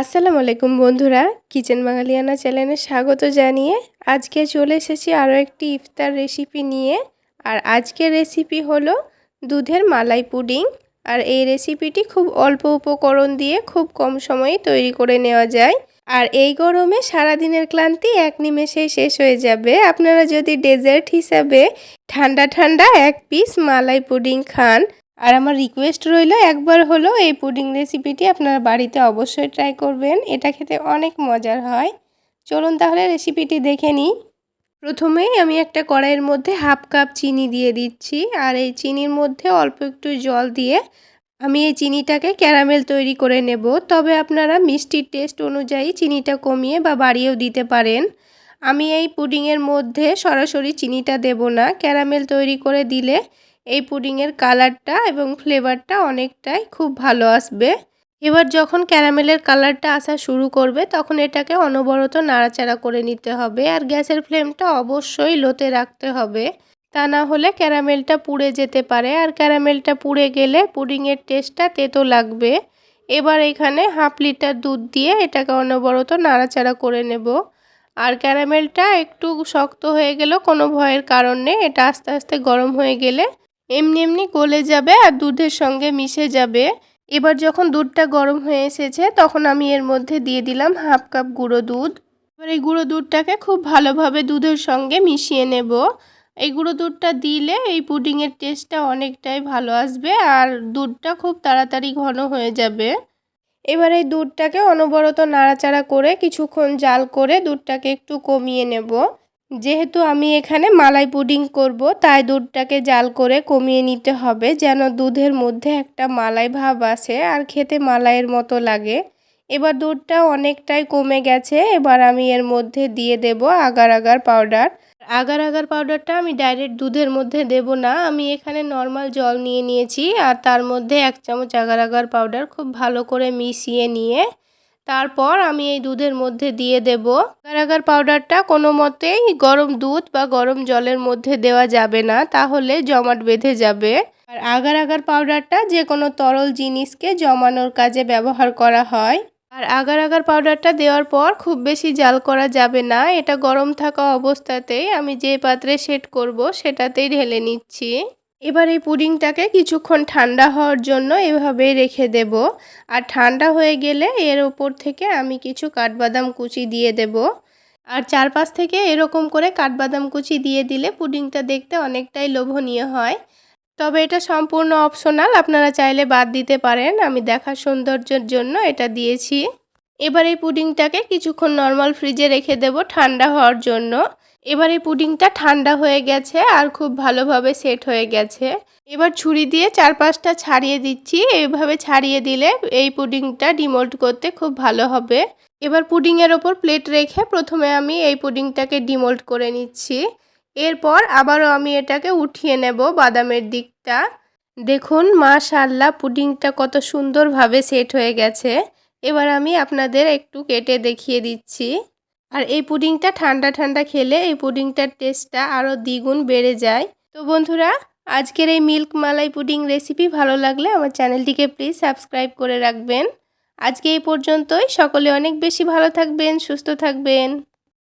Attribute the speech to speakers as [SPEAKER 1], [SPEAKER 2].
[SPEAKER 1] আসসালামু আলাইকুম বন্ধুরা, কিচেন বাঙালিয়ানা চ্যানেলে স্বাগত জানিয়ে আজকে চলে এসেছি আরও একটি ইফতার রেসিপি নিয়ে। আর আজকের রেসিপি হলো দুধের মালাই পুডিং। আর এই রেসিপিটি খুব অল্প উপকরণ দিয়ে খুব কম সময়ে তৈরি করে নেওয়া যায়। আর এই গরমে সারাদিনের ক্লান্তি এক নিমেষেই শেষ হয়ে যাবে। আপনারা যদি ডেজার্ট হিসাবে ঠান্ডা ঠান্ডা এক পিস মালাই পুডিং খান আর আমার রিকোয়েস্ট রইল একবার হলো এই পুডিং রেসিপিটি আপনারা বাড়িতে অবশ্যই ট্রাই করবেন। এটা খেতে অনেক মজার হয়। চলুন তাহলে রেসিপিটি দেখে নিই। প্রথমেই আমি একটা কড়াইয়ের মধ্যে হাফ কাপ চিনি দিয়ে দিচ্ছি আর এই চিনির মধ্যে অল্প একটু জল দিয়ে আমি এই চিনিটাকে ক্যারামেল তৈরি করে নেব। তবে আপনারা মিষ্টির টেস্ট অনুযায়ী চিনিটা কমিয়ে বা বাড়িয়েও দিতে পারেন। আমি এই পুডিংয়ের মধ্যে সরাসরি চিনিটা দেব না। ক্যারামেল তৈরি করে দিলে এই পুডিংয়ের কালারটা এবং ফ্লেভারটা অনেকটাই খুব ভালো আসবে। এবার যখন ক্যারামেলের কালারটা আসা শুরু করবে, তখন এটাকে অনবরত নাড়াচাড়া করে নিতে হবে আর গ্যাসের ফ্লেমটা অবশ্যই লোতে রাখতে হবে। তা না হলে ক্যারামেলটা পুড়ে যেতে পারে আর ক্যারামেলটা পুড়ে গেলে পুডিংয়ের টেস্টটা তেতো লাগবে। এবার এখানে হাফ লিটার দুধ দিয়ে এটাকে অনবরত নাড়াচাড়া করে নেব। আর ক্যারামেলটা একটু শক্ত হয়ে গেল কোনো ভয়ের কারণ নেই, এটা আস্তে আস্তে গরম হয়ে গেলে এমনি এমনি গলে যাবে আর দুধের সঙ্গে মিশে যাবে। এবার যখন দুধটা গরম হয়ে এসেছে, তখন আমি এর মধ্যে দিয়ে দিলাম হাফ কাপ গুঁড়ো দুধ। এবার এই গুঁড়ো দুধটাকে খুব ভালোভাবে দুধের সঙ্গে মিশিয়ে নেব। এই গুঁড়ো দুধটা দিলে এই পুডিংয়ের টেস্টটা অনেকটাই ভালো আসবে আর দুধটা খুব তাড়াতাড়ি ঘন হয়ে যাবে। এবার এই দুধটাকে অনবরত নাড়াচাড়া করে কিছুক্ষণ জাল করে দুধটাকে একটু কমিয়ে নেব। যেহেতু আমি এখানে মালাই পুডিং করব, তাই দুধটাকে জাল করে কমিয়ে নিতে হবে যেন দুধের মধ্যে একটা মালাই ভাব আসে আর খেতে মালাইয়ের মতো লাগে। এবার দুধটা অনেকটাই কমে গেছে, এবার আমি এর মধ্যে দিয়ে দেব agar agar powder. Agar agar পাউডারটা আমি ডাইরেক্ট দুধের মধ্যে দেব না, আমি এখানে নর্মাল জল নিয়ে নিয়েছি আর তার মধ্যে এক চামচ আগার আগার পাউডার খুব ভালো করে মিশিয়ে নিয়ে তারপর আমি এই দুধের মধ্যে দিয়ে দেব। আগার পাউডারটা কোনো মতেই গরম দুধ বা গরম জলের মধ্যে দেওয়া যাবে না, তাহলে জমাট বেঁধে যাবে। আর আগার আগার পাউডারটা যে কোনো তরল জিনিসকে জমানোর কাজে ব্যবহার করা হয়। আর আগার আগার পাউডারটা দেওয়ার পর খুব বেশি জাল করা যাবে না, এটা গরম থাকা অবস্থাতেই আমি যে পাত্রে সেট করব সেটাতেই ঢেলে নিচ্ছি। এবার এই পুডিংটাকে কিছুক্ষণ ঠান্ডা হওয়ার জন্য এভাবেই রেখে দেব। আর ঠান্ডা হয়ে গেলে এর ওপর থেকে আমি কিছু কাঠবাদাম কুচি দিয়ে দেব। আর চারপাশ থেকে এরকম করে কাঠবাদাম কুচি দিয়ে দিলে পুডিংটা দেখতে অনেকটাই লোভনীয় হয়। তবে এটা সম্পূর্ণ অপশনাল, আপনারা চাইলে বাদ দিতে পারেন। আমি দেখার সৌন্দর্যের জন্য এটা দিয়েছি। এবার এই পুডিংটাকে কিছুক্ষণ নর্মাল ফ্রিজে রেখে দেব ঠান্ডা হওয়ার জন্য। এবার এই পুডিংটা ঠান্ডা হয়ে গেছে আর খুব ভালোভাবে সেট হয়ে গেছে। এবার ছুরি দিয়ে চারপাশটা ছাড়িয়ে দিচ্ছি। এইভাবে ছাড়িয়ে দিলে এই পুডিংটা ডিমোল্ড করতে খুব ভালো হবে। এবার পুডিংয়ের ওপর প্লেট রেখে প্রথমে আমি এই পুডিংটাকে ডিমোল্ড করে নিচ্ছি। এরপর আবারও আমি এটাকে উঠিয়ে নেব বাদামের দিকটা। দেখুন মাশাল্লাহ পুডিংটা কত সুন্দরভাবে সেট হয়ে গেছে। এবার আমি আপনাদের একটু কেটে দেখিয়ে দিচ্ছি। আর এই পুডিংটা ঠান্ডা ঠান্ডা খেলে এই পুডিংটার টেস্টটা আরও দ্বিগুণ বেড়ে যায়। তো বন্ধুরা, আজকের এই মিল্ক মালাই পুডিং রেসিপি ভালো লাগলে আমার চ্যানেলটিকে প্লিজ সাবস্ক্রাইব করে রাখবেন। আজকে এই পর্যন্তই। সকলে অনেক বেশি ভালো থাকবেন, সুস্থ থাকবেন।